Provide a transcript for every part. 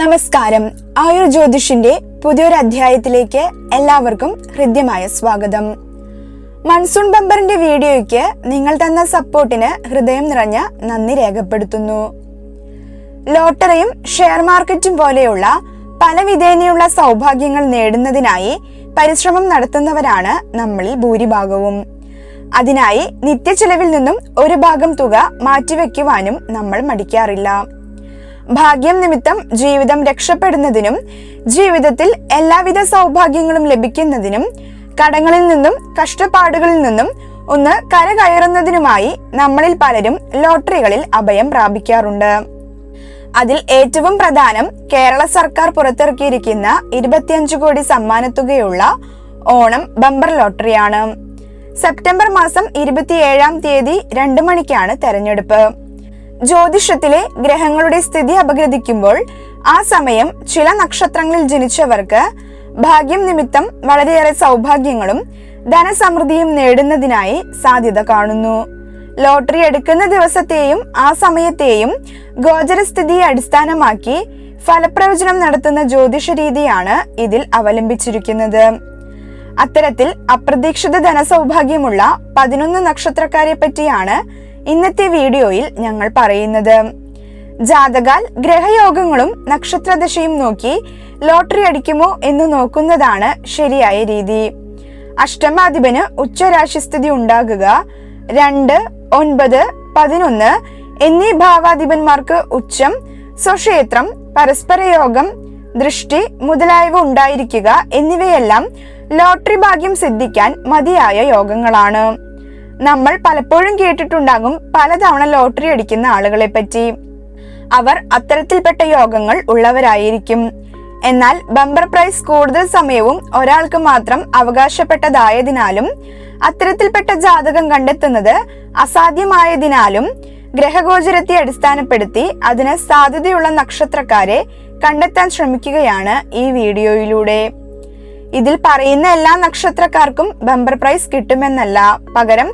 നമസ്കാരം. ആയുർ ജ്യോതിഷിന്റെ പുതിയൊരു അധ്യായത്തിലേക്ക് എല്ലാവർക്കും ഹൃദ്യമായ സ്വാഗതം. മൺസൂൺ ബമ്പറിന്റെ വീഡിയോയ്ക്ക് നിങ്ങൾ തന്ന സപ്പോർട്ടിന് ഹൃദയം നിറഞ്ഞ നന്ദി രേഖപ്പെടുത്തുന്നു. ലോട്ടറിയും ഷെയർ മാർക്കറ്റും പോലെയുള്ള പല വിധേനയുള്ള സൗഭാഗ്യങ്ങൾ നേടുന്നതിനായി പരിശ്രമം നടത്തുന്നവരാണ് നമ്മളിൽ ഭൂരിഭാഗവും. അതിനായി നിത്യചെലവിൽ നിന്നും ഒരു ഭാഗം തുക മാറ്റിവെക്കുവാനും നമ്മൾ മടിക്കാറില്ല. ഭാഗ്യം നിമിത്തം ജീവിതം രക്ഷപ്പെടുന്നതിനും ജീവിതത്തിൽ എല്ലാവിധ സൗഭാഗ്യങ്ങളും ലഭിക്കുന്നതിനും കടങ്ങളിൽ നിന്നും കഷ്ടപ്പാടുകളിൽ നിന്നും ഒന്ന് കരകയറുന്നതിനുമായി നമ്മളിൽ പലരും ലോട്ടറികളിൽ അഭയം പ്രാപിക്കാറുണ്ട്. അതിൽ ഏറ്റവും പ്രധാനം കേരള സർക്കാർ പുറത്തിറക്കിയിരിക്കുന്ന ഇരുപത്തിയഞ്ച് കോടി സമ്മാനത്തുകയുള്ള ഓണം ബമ്പർ ലോട്ടറിയാണ്. സെപ്റ്റംബർ മാസം ഇരുപത്തിയേഴാം തീയതി രണ്ടു മണിക്കാണ് തെരഞ്ഞെടുപ്പ്. ജ്യോതിഷത്തിലെ ഗ്രഹങ്ങളുടെ സ്ഥിതി അപഗ്രഥിക്കുമ്പോൾ ആ സമയം ചില നക്ഷത്രങ്ങളിൽ ജനിച്ചവർക്ക് ഭാഗ്യം നിമിത്തം വളരെയേറെ സൗഭാഗ്യങ്ങളും ധനസമൃദ്ധിയും നേടുന്നതിനായി സാധ്യത കാണുന്നു. ലോട്ടറി എടുക്കുന്ന ദിവസത്തെയും ആ സമയത്തെയും ഗോചരസ്ഥിതിയെ അടിസ്ഥാനമാക്കി ഫലപ്രവചനം നടത്തുന്ന ജ്യോതിഷ രീതിയാണ് ഇതിൽ അവലംബിച്ചിരിക്കുന്നത്. അത്തരത്തിൽ അപ്രതീക്ഷിത ധനസൗഭാഗ്യമുള്ള പതിനൊന്ന് നക്ഷത്രക്കാരെ പറ്റിയാണ് ഇന്നത്തെ വീഡിയോയിൽ ഞങ്ങൾ പറയുന്നത് ജാതകാൽ ഗ്രഹയോഗങ്ങളും നക്ഷത്രദശയും നോക്കി ലോട്ടറി അടിക്കുമോ എന്ന് നോക്കുന്നതാണ് ശരിയായ രീതി. അഷ്ടമാധിപന് ഉച്ചരാശിസ്ഥിതി ഉണ്ടാകുക രണ്ട് ഒൻപത് പതിനൊന്ന് എന്നീ ഭാവാധിപന്മാർക്ക് ഉച്ചം സ്വക്ഷേത്രം പരസ്പരയോഗം ദൃഷ്ടി മുതലായവ ഉണ്ടായിരിക്കുക എന്നിവയെല്ലാം ലോട്ടറി ഭാഗ്യം സിദ്ധിക്കാൻ മതിയായ യോഗങ്ങളാണ്. നമ്മൾ പലപ്പോഴും കേട്ടിട്ടുണ്ടാകും പലതവണ ലോട്ടറി അടിക്കുന്ന ആളുകളെ പറ്റി. അവർ അത്തരത്തിൽപ്പെട്ട യോഗങ്ങൾ ഉള്ളവരായിരിക്കും. എന്നാൽ ബമ്പർ പ്രൈസ് കൂടുതൽ സമയവും ഒരാൾക്ക് മാത്രം അവകാശപ്പെട്ടതായതിനാലും അത്തരത്തിൽപ്പെട്ട ജാതകം കണ്ടെത്തുന്നത് അസാധ്യമായതിനാലും ഗ്രഹഗോചരത്തെ അടിസ്ഥാനപ്പെടുത്തി അതിന് സാധ്യതയുള്ള നക്ഷത്രക്കാരെ കണ്ടെത്താൻ ശ്രമിക്കുകയാണ് ഈ വീഡിയോയിലൂടെ. ഇതിൽ പറയുന്ന എല്ലാ നക്ഷത്രക്കാർക്കും ബമ്പർ പ്രൈസ് കിട്ടുമെന്നല്ല പകരം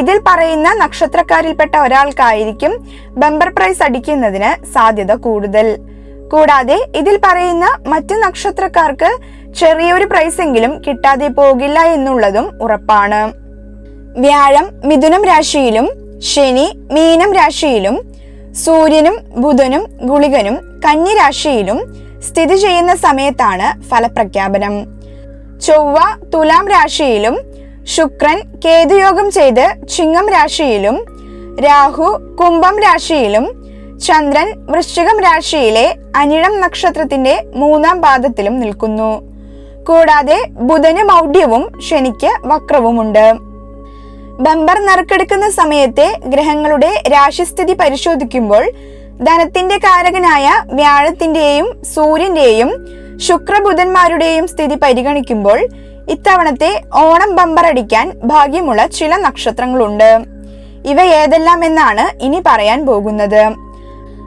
ഇതിൽ പറയുന്ന നക്ഷത്രക്കാരിൽപ്പെട്ട ഒരാൾക്കായിരിക്കും ബമ്പർ പ്രൈസ് അടിക്കുന്നതിന് സാധ്യത കൂടുതൽ. കൂടാതെ ഇതിൽ പറയുന്ന മറ്റു നക്ഷത്രക്കാർക്ക് ചെറിയൊരു പ്രൈസെങ്കിലും കിട്ടാതെ പോകില്ല എന്നുള്ളതും ഉറപ്പാണ്. വ്യാഴം മിഥുനം രാശിയിലും ശനി മീനം രാശിയിലും സൂര്യനും ബുധനും ഗുളികനും കന്നി രാശിയിലും സ്ഥിതി ചെയ്യുന്ന സമയത്താണ് ഫലപ്രഖ്യാപനം. ചൊവ്വ തുലാം രാശിയിലും ശുക്രൻ കേതുയോഗം ചെയ്ത് ചിങ്ങം രാശിയിലും രാഹു കുംഭം രാശിയിലും ചന്ദ്രൻ വൃശ്ചികം രാശിയിലെ അനിഴം നക്ഷത്രത്തിന്റെ മൂന്നാം പാദത്തിലും നിൽക്കുന്നു. കൂടാതെ ബുധന് മൗഢ്യവും ശനിക്ക് വക്രവുമുണ്ട്. ബമ്പർ നറുക്കെടുക്കുന്ന സമയത്തെ ഗ്രഹങ്ങളുടെ രാശിസ്ഥിതി പരിശോധിക്കുമ്പോൾ ധനത്തിന്റെ കാരകനായ വ്യാഴത്തിന്റെയും സൂര്യന്റെയും ശുക്രബുധന്മാരുടെയും സ്ഥിതി പരിഗണിക്കുമ്പോൾ ഇത്തവണത്തെ ഓണം ബമ്പർ അടിക്കാൻ ഭാഗ്യമുള്ള ചില നക്ഷത്രങ്ങളുണ്ട്. ഇവ ഏതെല്ലാം എന്നാണ് ഇനി പറയാൻ പോകുന്നത്.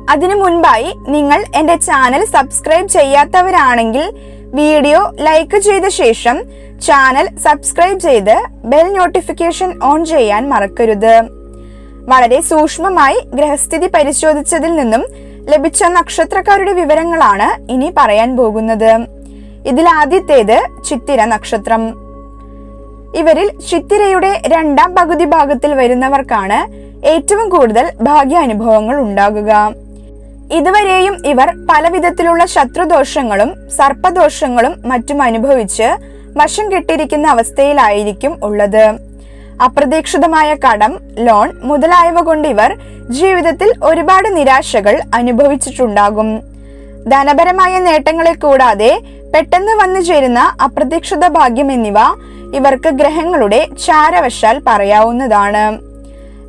അതിനു മുൻപായി നിങ്ങൾ എന്റെ ചാനൽ സബ്സ്ക്രൈബ് ചെയ്യാത്തവരാണെങ്കിൽ വീഡിയോ ലൈക്ക് ചെയ്ത ശേഷം ചാനൽ സബ്സ്ക്രൈബ് ചെയ്ത് ബെൽ നോട്ടിഫിക്കേഷൻ ഓൺ ചെയ്യാൻ മറക്കരുത്. വളരെ സൂക്ഷ്മമായി ഗ്രഹസ്ഥിതി പരിശോധിച്ചതിൽ നിന്നും ലഭിച്ച നക്ഷത്രക്കാരുടെ വിവരങ്ങളാണ് ഇനി പറയാൻ പോകുന്നത്. ഇതിൽ ആദ്യത്തേത് ചിത്തിര നക്ഷത്രം. ഇവരിൽ ചിത്തിരയുടെ രണ്ടാം പകുതി ഭാഗത്തിൽ വരുന്നവർക്കാണ് ഏറ്റവും കൂടുതൽ ഭാഗ്യാനുഭവങ്ങൾ ഉണ്ടാകുക. ഇതുവരെയും ഇവർ പലവിധത്തിലുള്ള ശത്രുദോഷങ്ങളും സർപ്പദോഷങ്ങളും മറ്റും അനുഭവിച്ച് വശം കെട്ടിരിക്കുന്ന അവസ്ഥയിലായിരിക്കും ഉള്ളത്. അപ്രതീക്ഷിതമായ കടം ലോൺ മുതലായവ കൊണ്ട് ഇവർ ജീവിതത്തിൽ ഒരുപാട് നിരാശകൾ അനുഭവിച്ചിട്ടുണ്ടാകും. ധനപരമായ നേട്ടങ്ങളെ കൂടാതെ പെട്ടെന്ന് വന്നു ചേരുന്ന അപ്രതീക്ഷിത ഭാഗ്യം എന്നിവ ഇവർക്ക് ഗ്രഹങ്ങളുടെ ചാരവശാൽ പറയാവുന്നതാണ്.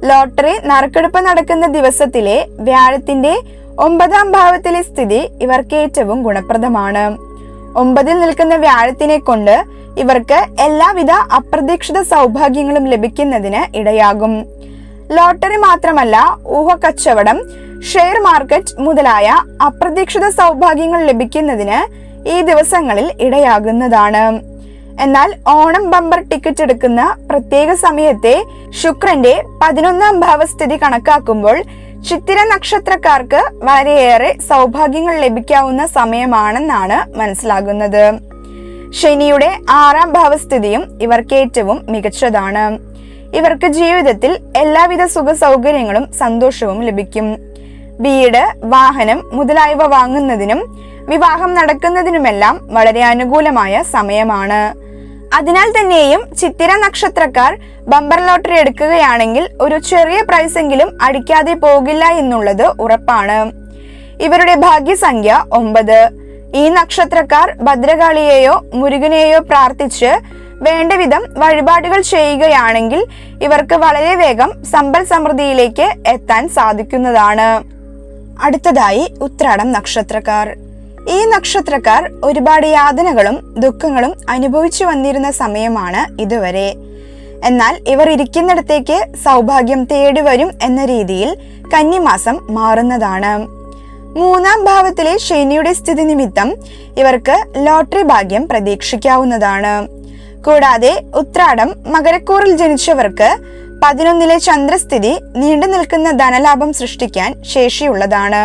ലോട്ടറി നറുക്കെടുപ്പ് നടക്കുന്ന ദിവസത്തിലെ വ്യാഴത്തിന്റെ ഒമ്പതാം ഭാവത്തിലെ സ്ഥിതി ഇവർക്ക് ഏറ്റവും ഗുണപ്രദമാണ്. ഒമ്പതിൽ നിൽക്കുന്ന വ്യാഴത്തിനെ കൊണ്ട് ഇവർക്ക് എല്ലാവിധ അപ്രതീക്ഷിത സൗഭാഗ്യങ്ങളും ലഭിക്കുന്നതിന് ഇടയാകും. ലോട്ടറി മാത്രമല്ല ഊഹക്കച്ചവടം ഷെയർ മാർക്കറ്റ് മുതലായ അപ്രതീക്ഷിത സൗഭാഗ്യങ്ങൾ ലഭിക്കുന്നതിന് ഈ ദിവസങ്ങളിൽ ഇടയാകുന്നതാണ്. എന്നാൽ ഓണം ബമ്പർ ടിക്കറ്റ് എടുക്കുന്ന പ്രത്യേക സമയത്തെ ശുക്രന്റെ പതിനൊന്നാം ഭാവസ്ഥിതി കണക്കാക്കുമ്പോൾ ചിത്തിര നക്ഷത്രക്കാർക്ക് വളരെയേറെ സൗഭാഗ്യങ്ങൾ ലഭിക്കാവുന്ന സമയമാണെന്നാണ് മനസ്സിലാകുന്നത്. ശനിയുടെ ആറാം ഭാവസ്ഥിതിയും ഇവർക്ക് ഏറ്റവും മികച്ചതാണ്. ഇവർക്ക് ജീവിതത്തിൽ എല്ലാവിധ സുഖ സൗകര്യങ്ങളും സന്തോഷവും ലഭിക്കും. വീട് വാഹനം മുതലായവ വാങ്ങുന്നതിനും വിവാഹം നടക്കുന്നതിനുമെല്ലാം വളരെ അനുകൂലമായ സമയമാണ്. അതിനാൽ തന്നെയും ചിത്തിര നക്ഷത്രക്കാർ ബമ്പർ ലോട്ടറി എടുക്കുകയാണെങ്കിൽ ഒരു ചെറിയ പ്രൈസെങ്കിലും അടിക്കാതെ പോകില്ല എന്നുള്ളത് ഉറപ്പാണ്. ഇവരുടെ ഭാഗ്യസംഖ്യ ഒമ്പത്. ഈ നക്ഷത്രക്കാർ ഭദ്രകാളിയെയോ മുരുകനെയോ പ്രാർത്ഥിച്ച് വേണ്ടവിധം വഴിപാടുകൾ ചെയ്യുകയാണെങ്കിൽ ഇവർക്ക് വളരെ വേഗം സമ്പൽ സമൃദ്ധിയിലേക്ക് എത്താൻ സാധിക്കുന്നതാണ്. അടുത്തതായി ഉത്രാടം നക്ഷത്രക്കാർ. ഈ നക്ഷത്രക്കാർ ഒരുപാട് യാതനകളും ദുഃഖങ്ങളും അനുഭവിച്ചു വന്നിരുന്ന സമയമാണ് ഇതുവരെ. എന്നാൽ ഇവർ ഇരിക്കുന്നിടത്തേക്ക് സൗഭാഗ്യം തേടി വരും എന്ന രീതിയിൽ കന്നിമാസം മാറുന്നതാണ്. മൂന്നാം ഭാവത്തിലെ ശനിയുടെ സ്ഥിതി നിമിത്തം ഇവർക്ക് ലോട്ടറി ഭാഗ്യം പ്രതീക്ഷിക്കാവുന്നതാണ്. കൂടാതെ ഉത്രാടം മകരക്കൂറിൽ ജനിച്ചവർക്ക് പതിനൊന്നിലെ ചന്ദ്രസ്ഥിതി നീണ്ടു നിൽക്കുന്ന ധനലാഭം സൃഷ്ടിക്കാൻ ശേഷിയുള്ളതാണ്.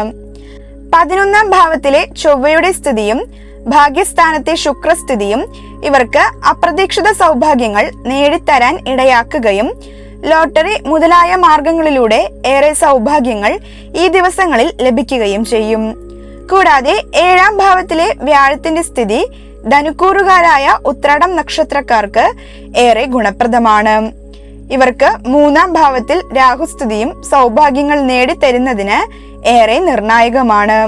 പതിനൊന്നാം ഭാവത്തിലെ ചൊവ്വയുടെ സ്ഥിതിയും ഭാഗ്യസ്ഥാനത്തെ ശുക്രസ്ഥിതിയും ഇവർക്ക് അപ്രതീക്ഷിത സൗഭാഗ്യങ്ങൾ നേടിത്തരാൻ ഇടയാക്കുകയും ലോട്ടറി മുതലായ മാർഗങ്ങളിലൂടെ ഏറെ സൗഭാഗ്യങ്ങൾ ഈ ദിവസങ്ങളിൽ ലഭിക്കുകയും ചെയ്യും. കൂടാതെ ഏഴാം ഭാവത്തിലെ വ്യാഴത്തിന്റെ സ്ഥിതി ധനുക്കൂറുകാരായ ഉത്രാടം നക്ഷത്രക്കാർക്ക് ഏറെ ഗുണപ്രദമാണ്. ഇവർക്ക് മൂന്നാം ഭാവത്തിൽ രാഹുസ്ഥിതിയും സൗഭാഗ്യങ്ങൾ നേടിത്തരുന്നതിന് ഏറെ നിർണായകമാണ്.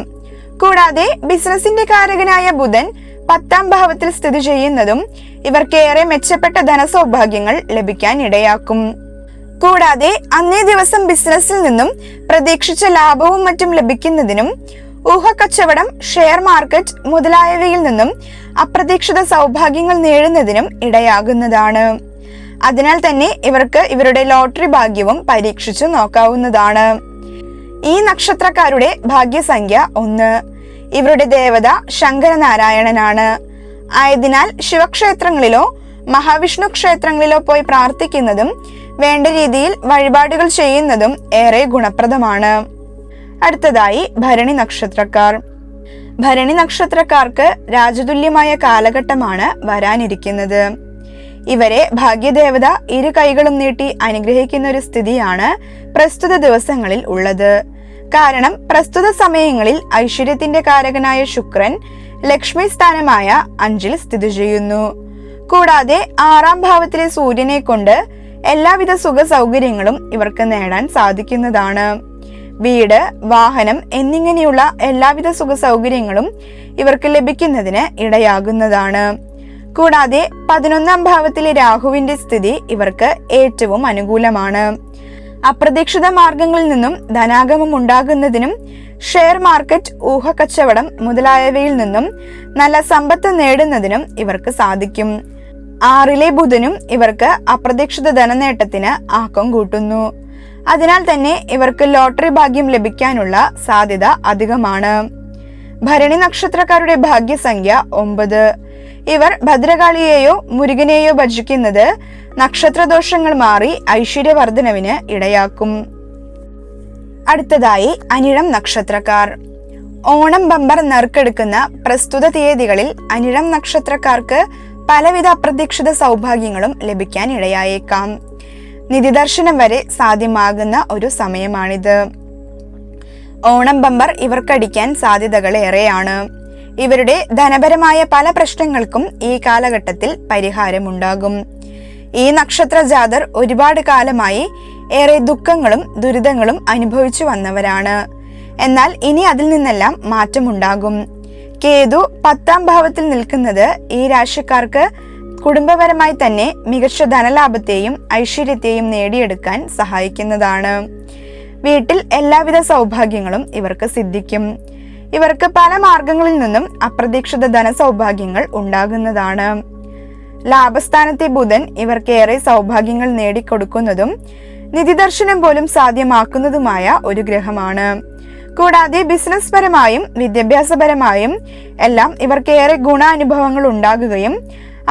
കൂടാതെ ബിസിനസിന്റെ കാരകനായ ബുധൻ പത്താം ഭാവത്തിൽ സ്ഥിതി ചെയ്യുന്നതും ഇവർക്ക് ഏറെ മെച്ചപ്പെട്ട ധനസൗഭാഗ്യങ്ങൾ ലഭിക്കാൻ ഇടയാക്കും. കൂടാതെ അന്നേ ദിവസം ബിസിനസ്സിൽ നിന്നും പ്രതീക്ഷിച്ച ലാഭവും മറ്റും ലഭിക്കുന്നതിനും ഊഹക്കച്ചവടം ഷെയർ മാർക്കറ്റ് മുതലായവയിൽ നിന്നും അപ്രതീക്ഷിത സൗഭാഗ്യങ്ങൾ നേടുന്നതിനും ഇടയാകുന്നതാണ്. അതിനാൽ തന്നെ ഇവർക്ക് ഇവരുടെ ലോട്ടറി ഭാഗ്യവും പരീക്ഷിച്ചു നോക്കാവുന്നതാണ്. ഈ നക്ഷത്രക്കാരുടെ ഭാഗ്യസംഖ്യ ഒന്ന്. ഇവരുടെ ദേവത ശങ്കരനാരായണനാണ്. ആയതിനാൽ ശിവക്ഷേത്രങ്ങളിലോ മഹാവിഷ്ണു ക്ഷേത്രങ്ങളിലോ പോയി പ്രാർത്ഥിക്കുന്നതും വേണ്ട രീതിയിൽ വഴിപാടുകൾ ചെയ്യുന്നതും ഏറെ ഗുണപ്രദമാണ്. അടുത്തതായി ഭരണി നക്ഷത്രക്കാർ. ഭരണി നക്ഷത്രക്കാർക്ക് രാജതുല്യമായ കാലഘട്ടമാണ് വരാനിരിക്കുന്നത്. ഇവരെ ഭാഗ്യദേവത ഇരു കൈകളും നീട്ടി അനുഗ്രഹിക്കുന്ന ഒരു സ്ഥിതിയാണ് പ്രസ്തുത ദിവസങ്ങളിൽ ഉള്ളത്. കാരണം പ്രസ്തുത സമയങ്ങളിൽ ഐശ്വര്യത്തിന്റെ കാരകനായ ശുക്രൻ ലക്ഷ്മി സ്ഥാനമായ അഞ്ചിൽ സ്ഥിതി ചെയ്യുന്നു. കൂടാതെ ആറാം ഭാവത്തിലെ സൂര്യനെ കൊണ്ട് എല്ലാവിധ സുഖ സൗകര്യങ്ങളും ഇവർക്ക് നേടാൻ സാധിക്കുന്നതാണ്. വീട് വാഹനം എന്നിങ്ങനെയുള്ള എല്ലാവിധ സുഖ സൗകര്യങ്ങളും ഇവർക്ക് ലഭിക്കുന്നതിന് ഇടയാകുന്നതാണ്. കൂടാതെ പതിനൊന്നാം ഭാവത്തിലെ രാഹുവിന്റെ സ്ഥിതി ഇവർക്ക് ഏറ്റവും അനുകൂലമാണ്. അപ്രതീക്ഷിത മാർഗങ്ങളിൽ നിന്നും ധനാഗമം ഉണ്ടാകുന്നതിനും ഷെയർ മാർക്കറ്റ് ഊഹക്കച്ചവടം മുതലായവയിൽ നിന്നും നല്ല സമ്പത്ത് നേടുന്നതിനും ഇവർക്ക് സാധിക്കും. ആറിലെ ബുധനും ഇവർക്ക് അപ്രതീക്ഷിത ധനനേട്ടത്തിന് ആക്കം കൂട്ടുന്നു. അതിനാൽ തന്നെ ഇവർക്ക് ലോട്ടറി ഭാഗ്യം ലഭിക്കാനുള്ള സാധ്യത അധികമാണ്. ഭരണി നക്ഷത്രക്കാരുടെ ഭാഗ്യസംഖ്യ ഒമ്പത്. ഇവർ ഭദ്രകാളിയെയോ മുരുകനെയോ ഭജിക്കുന്നത് നക്ഷത്രദോഷങ്ങൾ മാറി ഐശ്വര്യവർദ്ധനവിന് ഇടയാക്കും. അടുത്തതായി അനിഴം നക്ഷത്രക്കാർ. ഓണം ബമ്പർ നറുക്കെടുക്കുന്ന പ്രസ്തുത തീയതികളിൽ അനിഴം നക്ഷത്രക്കാർക്ക് പലവിധ അപ്രതീക്ഷിത സൗഭാഗ്യങ്ങളും ലഭിക്കാൻ ഇടയായേക്കാം. നിധിദർശനം വരെ സാധ്യമാകുന്ന ഒരു സമയമാണിത്. ഓണം ബമ്പർ ഇവർക്കടിക്കാൻ സാധ്യതകൾ ഏറെയാണ്. ഇവരുടെ ധനപരമായ പല പ്രശ്നങ്ങൾക്കും ഈ കാലഘട്ടത്തിൽ പരിഹാരമുണ്ടാകും. ഈ നക്ഷത്ര ജാതർ ഒരുപാട് കാലമായി ഏറെ ദുഃഖങ്ങളും ദുരിതങ്ങളും അനുഭവിച്ചു വന്നവരാണ്. എന്നാൽ ഇനി അതിൽ നിന്നെല്ലാം മാറ്റമുണ്ടാകും. കേതു പത്താം ഭാവത്തിൽ നിൽക്കുന്നത് ഈ രാശിക്കാർക്ക് കുടുംബപരമായി തന്നെ മികച്ച ധനലാഭത്തെയും ഐശ്വര്യത്തെയും നേടിയെടുക്കാൻ സഹായിക്കുന്നതാണ്. വീട്ടിൽ എല്ലാവിധ സൗഭാഗ്യങ്ങളും ഇവർക്ക് സിദ്ധിക്കും. ഇവർക്ക് പല മാർഗങ്ങളിൽ നിന്നും അപ്രതീക്ഷിത ധനസൗഭാഗ്യങ്ങൾ ഉണ്ടാകുന്നതാണ്. ലാഭസ്ഥാനത്തെ ബുധൻ ഇവർക്ക് ഏറെ സൗഭാഗ്യങ്ങൾ നേടിക്കൊടുക്കുന്നതും നിധിദർശനം പോലും സാധ്യമാക്കുന്നതുമായ ഒരു ഗ്രഹമാണ്. കൂടാതെ ബിസിനസ് പരമായും വിദ്യാഭ്യാസപരമായും എല്ലാം ഇവർക്ക് ഏറെ ഗുണാനുഭവങ്ങൾ ഉണ്ടാകുകയും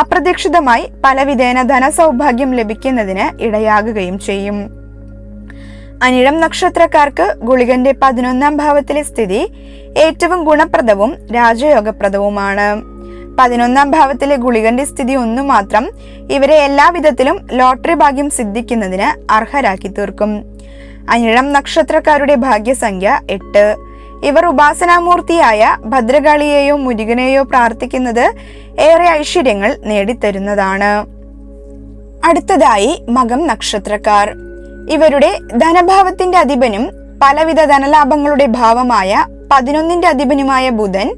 അപ്രതീക്ഷിതമായി പലവിധേന ധനസൗഭാഗ്യം ലഭിക്കുന്നതിന് ഇടയാകുകയും ചെയ്യും. അനിഴം നക്ഷത്രക്കാർക്ക് ഗുളികന്റെ പതിനൊന്നാം ഭാവത്തിലെ സ്ഥിതി ഏറ്റവും ഗുണപ്രദവും രാജയോഗപ്രദവുമാണ്. പതിനൊന്നാം ഭാവത്തിലെ ഗുളികന്റെ സ്ഥിതി ഒന്നു മാത്രം ഇവരെ എല്ലാവിധത്തിലും ലോട്ടറി ഭാഗ്യം സിദ്ധിക്കുന്നതിന് അർഹരാക്കി തീർക്കും. അനിഴം നക്ഷത്രക്കാരുടെ ഭാഗ്യസംഖ്യ എട്ട്. ഇവർ ഉപാസനാമൂർത്തിയായ ഭദ്രകാളിയെയോ മുരുകനെയോ പ്രാർത്ഥിക്കുന്നത് ഏറെ ഐശ്വര്യങ്ങൾ നേടിത്തരുന്നതാണ്. അടുത്തതായി മകം നക്ഷത്രക്കാർ. ഇവരുടെ ധനഭാവത്തിന്റെ അധിപനും പലവിധ ധനലാഭങ്ങളുടെ ഭാവമായ പതിനൊന്നിന്റെ അധിപനുമായ ബുധൻ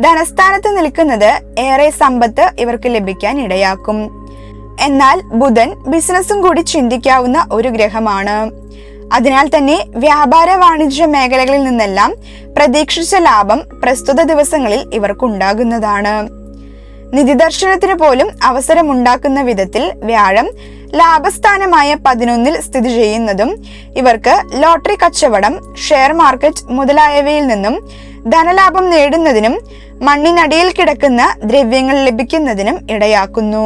ധനസ്ഥാനത്ത് നിൽക്കുന്നത് ഏറെ സമ്പത്ത് ഇവർക്ക് ലഭിക്കാൻ ഇടയാക്കും. എന്നാൽ ബുധൻ ബിസിനസ്സും കൂടി ചിന്തിക്കാവുന്ന ഒരു ഗ്രഹമാണ്. അതിനാൽ തന്നെ വ്യാപാര വാണിജ്യ മേഖലകളിൽ നിന്നെല്ലാം പ്രതീക്ഷിച്ച ലാഭം പ്രസ്തുത ദിവസങ്ങളിൽ ഇവർക്കുണ്ടാകുന്നതാണ് നിധിദർശനത്തിന് പോലും അവസരമുണ്ടാക്കുന്ന വിധത്തിൽ വ്യാഴം ലാഭസ്ഥാനമായ പതിനൊന്നിൽ സ്ഥിതി ചെയ്യുന്നതും ഇവർക്ക് ലോട്ടറി കച്ചവടം ഷെയർ മാർക്കറ്റ് മുതലായവയിൽ നിന്നും ധനലാഭം നേടുന്നതിനും മണ്ണിനടിയിൽ കിടക്കുന്ന ദ്രവ്യങ്ങൾ ലഭിക്കുന്നതിനും ഇടയാക്കുന്നു.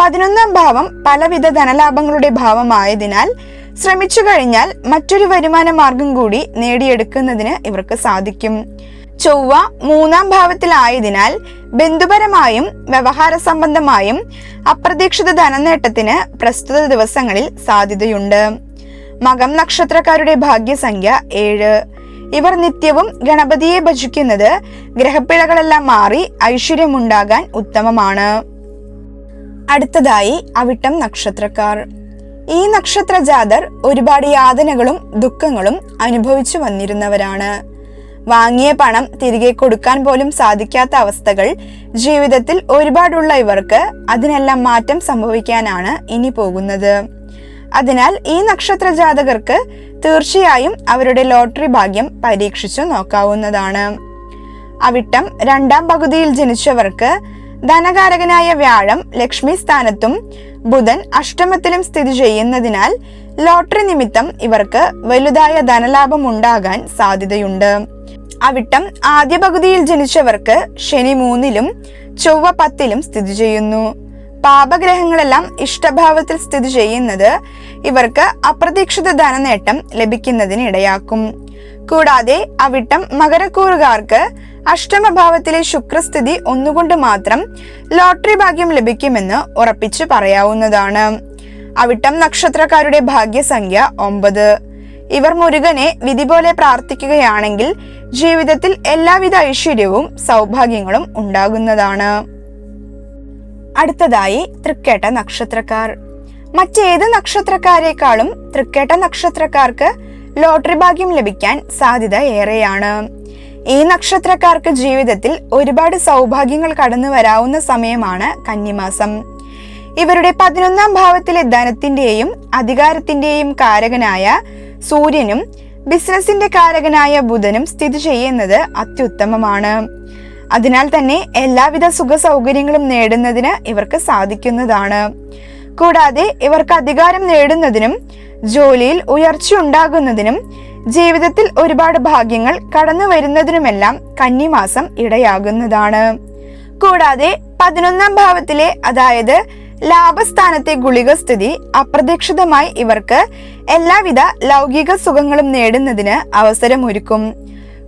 പതിനൊന്നാം ഭാവം പലവിധ ധനലാഭങ്ങളുടെ ഭാവമായതിനാൽ ശ്രമിച്ചു കഴിഞ്ഞാൽ മറ്റൊരു വരുമാന മാർഗം കൂടി നേടിയെടുക്കുന്നതിന് ഇവർക്ക് സാധിക്കും. ചൊവ്വ മൂന്നാം ഭാവത്തിലായതിനാൽ ബന്ധുപരമായും വ്യവഹാര സംബന്ധമായും അപ്രതീക്ഷിത ധനനേട്ടത്തിന് പ്രസ്തുത ദിവസങ്ങളിൽ സാധ്യതയുണ്ട്. മകം നക്ഷത്രക്കാരുടെ ഭാഗ്യസംഖ്യ ഏഴ്. ഇവർ നിത്യവും ഗണപതിയെ ഭജിക്കുന്നത് ഗ്രഹപ്പിഴകളെല്ലാം മാറി ഐശ്വര്യമുണ്ടാകാൻ ഉത്തമമാണ്. അടുത്തതായി അവിട്ടം നക്ഷത്രക്കാർ. ഈ നക്ഷത്ര ജാതർ ഒരുപാട് യാതനകളും ദുഃഖങ്ങളും അനുഭവിച്ചു വന്നിരുന്നവരാണ്. വാങ്ങിയ പണം തിരികെ കൊടുക്കാൻ പോലും സാധിക്കാത്ത അവസ്ഥകൾ ജീവിതത്തിൽ ഒരുപാടുള്ള ഇവർക്ക് അതിനെല്ലാം മാറ്റം സംഭവിക്കാനാണ് ഇനി പോകുന്നത്. അതിനാൽ ഈ നക്ഷത്ര ജാതകർക്ക് തീർച്ചയായും അവരുടെ ലോട്ടറി ഭാഗ്യം പരീക്ഷിച്ചു നോക്കാവുന്നതാണ്. അവിട്ടം രണ്ടാം പകുതിയിൽ ജനിച്ചവർക്ക് ധനകാരകനായ വ്യാഴം ലക്ഷ്മി സ്ഥാനത്തും ബുധൻ അഷ്ടമത്തിലും സ്ഥിതി ചെയ്യുന്നതിനാൽ ലോട്ടറി നിമിത്തം ഇവർക്ക് വലുതായ ധനലാഭം ഉണ്ടാകാൻ സാധ്യതയുണ്ട്. അവിട്ടം ആദ്യ പകുതിയിൽ ജനിച്ചവർക്ക് ശനി മൂന്നിലും ചൊവ്വ പത്തിലും സ്ഥിതി ചെയ്യുന്നു. പാപഗ്രഹങ്ങളെല്ലാം ഇഷ്ടഭാവത്തിൽ സ്ഥിതി ചെയ്യുന്നത് ഇവർക്ക് അപ്രതീക്ഷിത ധനനേട്ടം ലഭിക്കുന്നതിന് ഇടയാക്കും കൂടാതെ അവിട്ടം മകരക്കൂറുകാർക്ക് അഷ്ടമഭാവത്തിലെ ശുക്രസ്ഥിതി ഒന്നുകൊണ്ട് മാത്രം ലോട്ടറി ഭാഗ്യം ലഭിക്കുമെന്ന് ഉറപ്പിച്ചു പറയാവുന്നതാണ്. അവിട്ടം നക്ഷത്രക്കാരുടെ ഭാഗ്യസംഖ്യ ഒമ്പത്. ഇവർ മുരുകനെ വിധി പോലെ പ്രാർത്ഥിക്കുകയാണെങ്കിൽ ജീവിതത്തിൽ എല്ലാവിധ ഐശ്വര്യവും സൗഭാഗ്യങ്ങളും ഉണ്ടാകുന്നതാണ്. അടുത്തതായി തൃക്കേട്ട നക്ഷത്രക്കാർ. മറ്റേത് നക്ഷത്രക്കാരെക്കാളും തൃക്കേട്ട നക്ഷത്രക്കാർക്ക് ലോട്ടറി ഭാഗ്യം ലഭിക്കാൻ സാധ്യത ഏറെയാണ്. ഈ നക്ഷത്രക്കാർക്ക് ജീവിതത്തിൽ ഒരുപാട് സൗഭാഗ്യങ്ങൾ കടന്നു വരാവുന്ന സമയമാണ് കന്നിമാസം. ഇവരുടെ പതിനൊന്നാം ഭാവത്തിലെ ധനത്തിന്റെയും അധികാരത്തിന്റെയും കാരകനായ സൂര്യനും ബിസിനസിന്റെ കാരകനായ ബുധനും സ്ഥിതി ചെയ്യുന്നത് അത്യുത്തമമാണ്. അതിനാൽ തന്നെ എല്ലാവിധ സുഖ സൗകര്യങ്ങളും നേടുന്നതിന് ഇവർക്ക് സാധിക്കുന്നതാണ്. കൂടാതെ ഇവർക്ക് അധികാരം നേടുന്നതിനും ജോലിയിൽ ഉയർച്ച ഉണ്ടാകുന്നതിനും ജീവിതത്തിൽ ഒരുപാട് ഭാഗ്യങ്ങൾ കടന്നു വരുന്നതിനുമെല്ലാം കന്നിമാസം ഇടയാകുന്നതാണ്. കൂടാതെ പതിനൊന്നാം ഭാവത്തിലെ അതായത് ലാഭസ്ഥാനത്തെ ഗുളിക സ്ഥിതി അപ്രതീക്ഷിതമായി ഇവർക്ക് എല്ലാവിധ ലൗകിക സുഖങ്ങളും നേടുന്നതിന് അവസരമൊരുക്കും.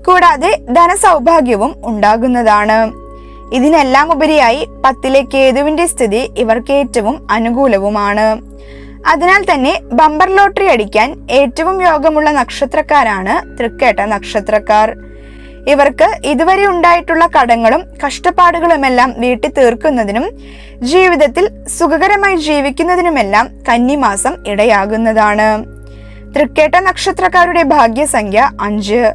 കൂടാതെ ധനസൗഭാഗ്യവും ഉണ്ടാകുന്നതാണ്. ഇതിനെല്ലാം ഉപരിയായി പത്തിലെ കേതുവിന്റെ സ്ഥിതി ഇവർക്ക് ഏറ്റവും അനുകൂലവുമാണ്. അതിനാൽ തന്നെ ബമ്പർ ലോട്ടറി അടിക്കാൻ ഏറ്റവും യോഗമുള്ള നക്ഷത്രക്കാരാണ് തൃക്കേട്ട നക്ഷത്രക്കാർ. ഇവർക്ക് ഇതുവരെ ഉണ്ടായിട്ടുള്ള കടങ്ങളും കഷ്ടപ്പാടുകളുമെല്ലാം വീട്ടി തീർക്കുന്നതിനും ജീവിതത്തിൽ സുഖകരമായി ജീവിക്കുന്നതിനുമെല്ലാം കന്നിമാസം ഇടയാകുന്നതാണ്. തൃക്കേട്ട നക്ഷത്രക്കാരുടെ ഭാഗ്യസംഖ്യ അഞ്ച്.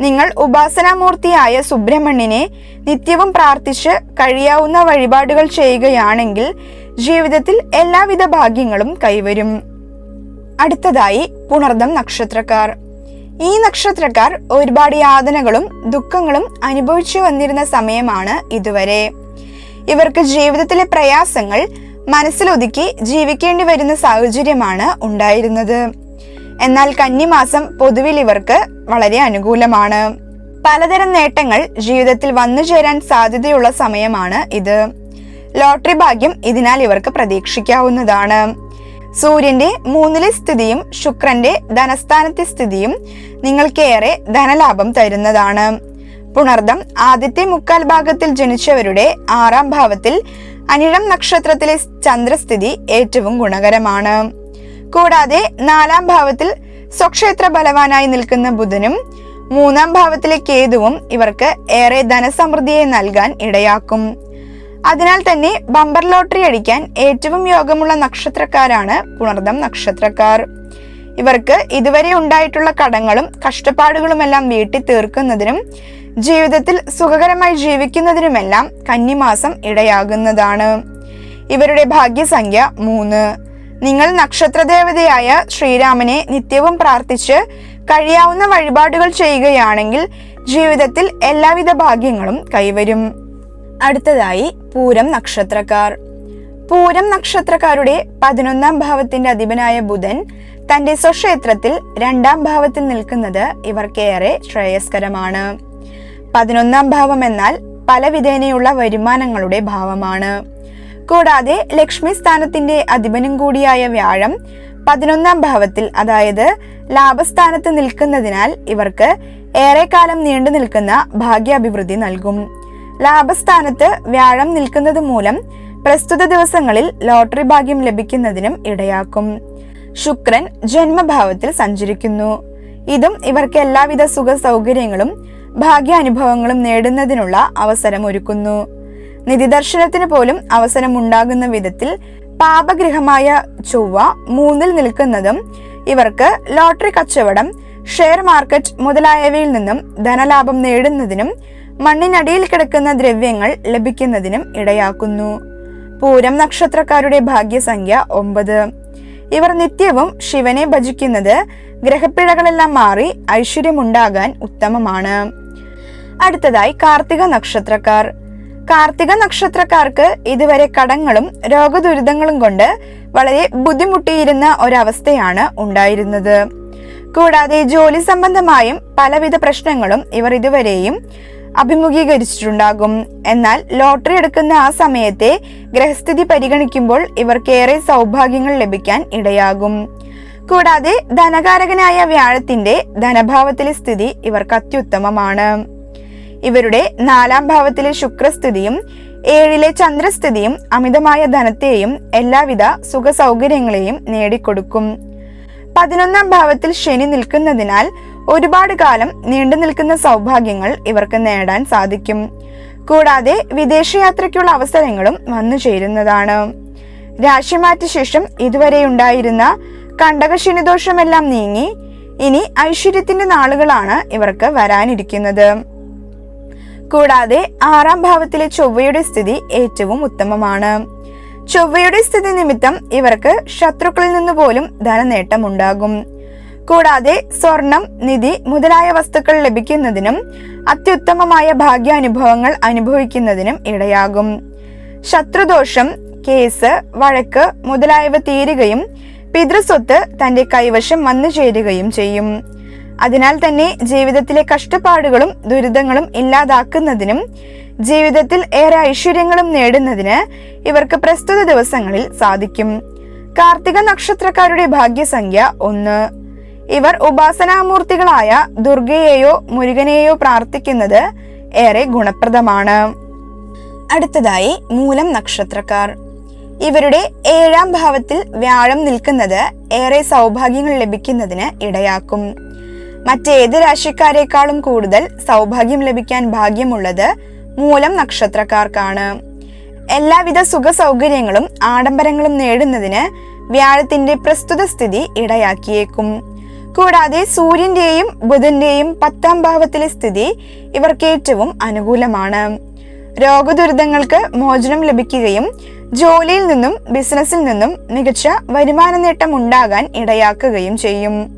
നിങ്ങൾ ഉപാസനാമൂർത്തിയായ സുബ്രഹ്മണ്യനെ നിത്യവും പ്രാർത്ഥിച്ച് കഴിയാവുന്ന വഴിപാടുകൾ ചെയ്യുകയാണെങ്കിൽ ജീവിതത്തിൽ എല്ലാവിധ ഭാഗ്യങ്ങളും കൈവരും. അടുത്തതായി പുണർദം നക്ഷത്രക്കാർ. ഈ നക്ഷത്രക്കാർ ഒരുപാട് യാതനകളും ദുഃഖങ്ങളും അനുഭവിച്ചു വന്നിരുന്ന സമയമാണ് ഇതുവരെ. ഇവർക്ക് ജീവിതത്തിലെ പ്രയാസങ്ങൾ മനസ്സിലൊതുക്കി ജീവിക്കേണ്ടി വരുന്ന സാഹചര്യമാണ് ഉണ്ടായിരുന്നത്. എന്നാൽ കന്നിമാസം പൊതുവിൽ ഇവർക്ക് വളരെ അനുകൂലമാണ്. പലതരം നേട്ടങ്ങൾ ജീവിതത്തിൽ വന്നു ചേരാൻ സാധ്യതയുള്ള സമയമാണ് ഇത്. ലോട്ടറി ഭാഗ്യം ഇതിനാൽ ഇവർക്ക് പ്രതീക്ഷിക്കാവുന്നതാണ്. സൂര്യന്റെ മൂന്നിലെ സ്ഥിതിയും ശുക്രന്റെ ധനസ്ഥാനത്തെ സ്ഥിതിയും നിങ്ങൾക്കേറെ ധനലാഭം തരുന്നതാണ്. പുണർദം ആദ്യത്തെ മുക്കാൽ ഭാഗത്തിൽ ജനിച്ചവരുടെ ആറാം ഭാവത്തിൽ അനിഴം നക്ഷത്രത്തിലെ ചന്ദ്രസ്ഥിതി ഏറ്റവും ഗുണകരമാണ്. കൂടാതെ നാലാം ഭാവത്തിൽ സ്വക്ഷേത്ര ബലവാനായി നിൽക്കുന്ന ബുധനും മൂന്നാം ഭാവത്തിലെ കേതുവും ഇവർക്ക് ഏറെ ധനസമൃദ്ധിയെ നൽകാൻ ഇടയാക്കും. അതിനാൽ തന്നെ ബമ്പർ ലോട്ടറി അടിക്കാൻ ഏറ്റവും യോഗമുള്ള നക്ഷത്രക്കാരാണ് പുണർദം നക്ഷത്രക്കാർ. ഇവർക്ക് ഇതുവരെ ഉണ്ടായിട്ടുള്ള കടങ്ങളും കഷ്ടപ്പാടുകളുമെല്ലാം വീട്ടി തീർക്കുന്നതിനും ജീവിതത്തിൽ സുഖകരമായി ജീവിക്കുന്നതിനുമെല്ലാം കന്നിമാസം ഇടയാകുന്നതാണ്. ഇവരുടെ ഭാഗ്യസംഖ്യ മൂന്ന്. നിങ്ങൾ നക്ഷത്രദേവതയായ ശ്രീരാമനെ നിത്യവും പ്രാർത്ഥിച്ച് കഴിയാവുന്ന വഴിപാടുകൾ ചെയ്യുകയാണെങ്കിൽ ജീവിതത്തിൽ എല്ലാവിധ ഭാഗ്യങ്ങളും കൈവരും. അടുത്തതായി പൂരം നക്ഷത്രക്കാർ. പൂരം നക്ഷത്രക്കാരുടെ പതിനൊന്നാം ഭാവത്തിന്റെ അധിപനായ ബുധൻ തന്റെ സ്വക്ഷേത്രത്തിൽ രണ്ടാം ഭാവത്തിൽ നിൽക്കുന്നത് ഇവർക്കേറെ ശ്രേയസ്കരമാണ്. പതിനൊന്നാം ഭാവം എന്നാൽ പലവിധേനയുള്ള വരുമാനങ്ങളുടെ ഭാവമാണ്. കൂടാതെ ലക്ഷ്മി സ്ഥാനത്തിന്റെ അധിപനും കൂടിയായ വ്യാഴം പതിനൊന്നാം ഭാവത്തിൽ അതായത് ലാഭസ്ഥാനത്ത് നിൽക്കുന്നതിനാൽ ഇവർക്ക് ഏറെക്കാലം നീണ്ടു നിൽക്കുന്ന ഭാഗ്യാഭിവൃദ്ധി നൽകും. ലാഭസ്ഥാനത്ത് വ്യാഴം നിൽക്കുന്നത് മൂലം പ്രസ്തുത ദിവസങ്ങളിൽ ലോട്ടറി ഭാഗ്യം ലഭിക്കുന്നതിനും ഇടയാക്കും. ശുക്രൻ ജന്മഭാവത്തിൽ സഞ്ചരിക്കുന്നു. ഇതും ഇവർക്ക് എല്ലാവിധ സുഖ സൗകര്യങ്ങളും ഭാഗ്യാനുഭവങ്ങളും നേടുന്നതിനുള്ള അവസരം ഒരുക്കുന്നു. നിധിദർശനത്തിന് പോലും അവസരമുണ്ടാകുന്ന വിധത്തിൽ പാപഗ്രഹമായ ചൊവ്വ മൂന്നിൽ നിൽക്കുന്നതും ഇവർക്ക് ലോട്ടറി കച്ചവടം ഷെയർ മാർക്കറ്റ് മുതലായവയിൽ നിന്നും ധനലാഭം നേടുന്നതിനും മണ്ണിനടിയിൽ കിടക്കുന്ന ദ്രവ്യങ്ങൾ ലഭിക്കുന്നതിനും ഇടയാക്കുന്നു. പൂരം നക്ഷത്രക്കാരുടെ ഭാഗ്യസംഖ്യ ഒമ്പത്. ഇവർ നിത്യവും ശിവനെ ഭജിക്കുന്നത് ഗ്രഹപ്പിഴകളെല്ലാം മാറി ഐശ്വര്യമുണ്ടാകാൻ ഉത്തമമാണ്. അടുത്തതായി കാർത്തിക നക്ഷത്രക്കാർ. കാർത്തിക നക്ഷത്രക്കാർക്ക് ഇതുവരെ കടങ്ങളും രോഗദുരിതങ്ങളും കൊണ്ട് വളരെ ബുദ്ധിമുട്ടിയിരുന്ന ഒരവസ്ഥയാണ് ഉണ്ടായിരുന്നത്. കൂടാതെ ജോലി സംബന്ധമായും പലവിധ പ്രശ്നങ്ങളും ഇവർ ഇതുവരെയും അഭിമുഖീകരിച്ചിട്ടുണ്ടാകും. എന്നാൽ ലോട്ടറി എടുക്കുന്ന ആ സമയത്തെ ഗ്രഹസ്ഥിതി പരിഗണിക്കുമ്പോൾ ഇവർക്കേറെ സൗഭാഗ്യങ്ങൾ ലഭിക്കാൻ ഇടയാകും. കൂടാതെ ധനകാരകനായ വ്യാഴത്തിന്റെ ധനഭാവത്തിലെ സ്ഥിതി ഇവർക്ക് അത്യുത്തമമാണ്. ഇവരുടെ നാലാം ഭാവത്തിലെ ശുക്രസ്ഥിതിയും ഏഴിലെ ചന്ദ്രസ്ഥിതിയും അമിതമായ ധനത്തെയും എല്ലാവിധ സുഖ സൗകര്യങ്ങളെയും നേടിക്കൊടുക്കും. പതിനൊന്നാം ഭാവത്തിൽ ശനി നിൽക്കുന്നതിനാൽ ഒരുപാട് കാലം നീണ്ടു നിൽക്കുന്ന സൗഭാഗ്യങ്ങൾ ഇവർക്ക് നേടാൻ സാധിക്കും. കൂടാതെ വിദേശയാത്രയ്ക്കുള്ള അവസരങ്ങളും വന്നു ചേരുന്നതാണ്. രാശിമാറ്റ ശേഷം ഇതുവരെ ഉണ്ടായിരുന്ന കണ്ടക ശനിദോഷമെല്ലാം നീങ്ങി ഇനി ഐശ്വര്യത്തിന്റെ നാളുകളാണ് ഇവർക്ക് വരാനിരിക്കുന്നത്. കൂടാതെ ആറാം ഭാവത്തിലെ ചൊവ്വയുടെ സ്ഥിതി ഏറ്റവും ഉത്തമമാണ്. ചൊവ്വയുടെ സ്ഥിതി നിമിത്തം ഇവർക്ക് ശത്രുക്കളിൽ നിന്ന് പോലും ധനനേട്ടമുണ്ടാകും. കൂടാതെ സ്വർണം നിധി മുതലായ വസ്തുക്കൾ ലഭിക്കുന്നതിനും അത്യുത്തമമായ ഭാഗ്യാനുഭവങ്ങൾ അനുഭവിക്കുന്നതിനും ഇടയാകും. ശത്രുദോഷം കേസ് വഴക്ക് മുതലായവ തീരുകയും പിതൃസ്വത്ത് തന്റെ കൈവശം വന്നു ചേരുകയും ചെയ്യും. അതിനാൽ തന്നെ ജീവിതത്തിലെ കഷ്ടപ്പാടുകളും ദുരിതങ്ങളും ഇല്ലാതാക്കുന്നതിനും ജീവിതത്തിൽ ഏറെ ഐശ്വര്യങ്ങളും നേടുന്നതിന് ഇവർക്ക് പ്രസ്തുത ദിവസങ്ങളിൽ സാധിക്കും. കാർത്തിക നക്ഷത്രക്കാരുടെ ഭാഗ്യസംഖ്യ ഒന്ന്. ഇവർ ഉപാസനാമൂർത്തികളായ ദുർഗയെയോ മുരുകനെയോ പ്രാർത്ഥിക്കുന്നത് ഏറെ ഗുണപ്രദമാണ്. അടുത്തതായി മൂലം നക്ഷത്രക്കാർ. ഇവരുടെ ഏഴാം ഭാവത്തിൽ വ്യാഴം നിൽക്കുന്നത് ഏറെ സൗഭാഗ്യങ്ങൾ ലഭിക്കുന്നതിന് ഇടയാക്കും. മറ്റേത് രാശിക്കാരെക്കാളും കൂടുതൽ സൗഭാഗ്യം ലഭിക്കാൻ ഭാഗ്യമുള്ളത് മൂലം നക്ഷത്രക്കാർക്കാണ്. എല്ലാവിധ സുഖ സൗകര്യങ്ങളും ആഡംബരങ്ങളും നേടുന്നതിന് വ്യാഴത്തിന്റെ പ്രസ്തുത സ്ഥിതി ഇടയാക്കിയേക്കും. കൂടാതെ സൂര്യന്റെയും ബുധന്റെയും പത്താം ഭാവത്തിലെ സ്ഥിതി ഇവർക്ക് ഏറ്റവും അനുകൂലമാണ്. രോഗദുരിതങ്ങൾക്ക് മോചനം ലഭിക്കുകയും ജോലിയിൽ നിന്നും ബിസിനസ്സിൽ നിന്നും മികച്ച വരുമാന നേട്ടം ഉണ്ടാകാൻ ഇടയാക്കുകയും ചെയ്യും.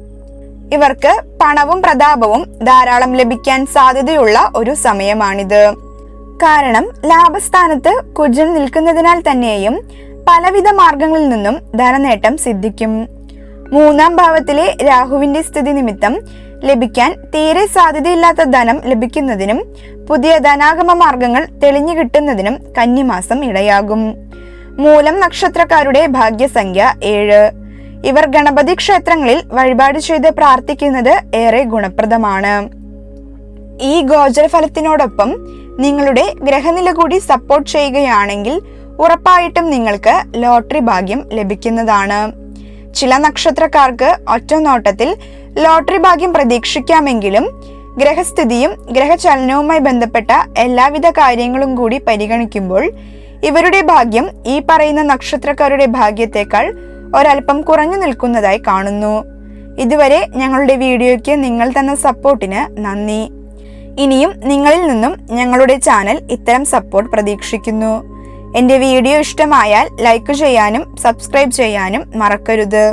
ഇവർക്ക് പണവും പ്രതാപവും ധാരാളം ലഭിക്കാൻ സാധ്യതയുള്ള ഒരു സമയമാണിത്. കാരണം ലാഭസ്ഥാനത്ത് കുജൻ നിൽക്കുന്നതിനാൽ തന്നെയും പലവിധ മാർഗങ്ങളിൽ നിന്നും ധനനേട്ടം സിദ്ധിക്കും. മൂന്നാം ഭാവത്തിലെ രാഹുവിന്റെ സ്ഥിതി നിമിത്തം ലഭിക്കാൻ തീരെ സാധ്യതയില്ലാത്ത ധനം ലഭിക്കുന്നതിനും പുതിയ ധനാഗമ മാർഗങ്ങൾ തെളിഞ്ഞു കിട്ടുന്നതിനും കന്നിമാസം ഇടയാകും. മൂലം നക്ഷത്രക്കാരുടെ ഭാഗ്യസംഖ്യ ഏഴ്. ഇവർ ഗണപതി ക്ഷേത്രങ്ങളിൽ വഴിപാട് ചെയ്ത് പ്രാർത്ഥിക്കുന്നത് ഏറെ ഗുണപ്രദമാണ്. ഈ ഗോചര ഗോചരഫലത്തിനോടൊപ്പം നിങ്ങളുടെ ഗ്രഹനില കൂടി സപ്പോർട്ട് ചെയ്യുകയാണെങ്കിൽ ഉറപ്പായിട്ടും നിങ്ങൾക്ക് ലോട്ടറി ഭാഗ്യം ലഭിക്കുന്നതാണ്. ചില നക്ഷത്രക്കാർക്ക് ഒറ്റനോട്ടത്തിൽ ലോട്ടറി ഭാഗ്യം പ്രതീക്ഷിക്കാമെങ്കിലും ഗ്രഹസ്ഥിതിയും ഗ്രഹചലനവുമായി ബന്ധപ്പെട്ട എല്ലാവിധ കാര്യങ്ങളും കൂടി പരിഗണിക്കുമ്പോൾ ഇവരുടെ ഭാഗ്യം ഈ പറയുന്ന നക്ഷത്രക്കാരുടെ ഭാഗ്യത്തെക്കാൾ ഒരൽപ്പം കുറഞ്ഞു നിൽക്കുന്നതായി കാണുന്നു. ഇതുവരെ ഞങ്ങളുടെ വീഡിയോയ്ക്ക് നിങ്ങൾ തന്ന സപ്പോർട്ടിന് നന്ദി. ഇനിയും നിങ്ങളിൽ നിന്നും ഞങ്ങളുടെ ചാനൽ ഇത്തരം സപ്പോർട്ട് പ്രതീക്ഷിക്കുന്നു. എന്റെ വീഡിയോ ഇഷ്ടമായാൽ ലൈക്ക് ചെയ്യാനും സബ്സ്ക്രൈബ് ചെയ്യാനും മറക്കരുത്.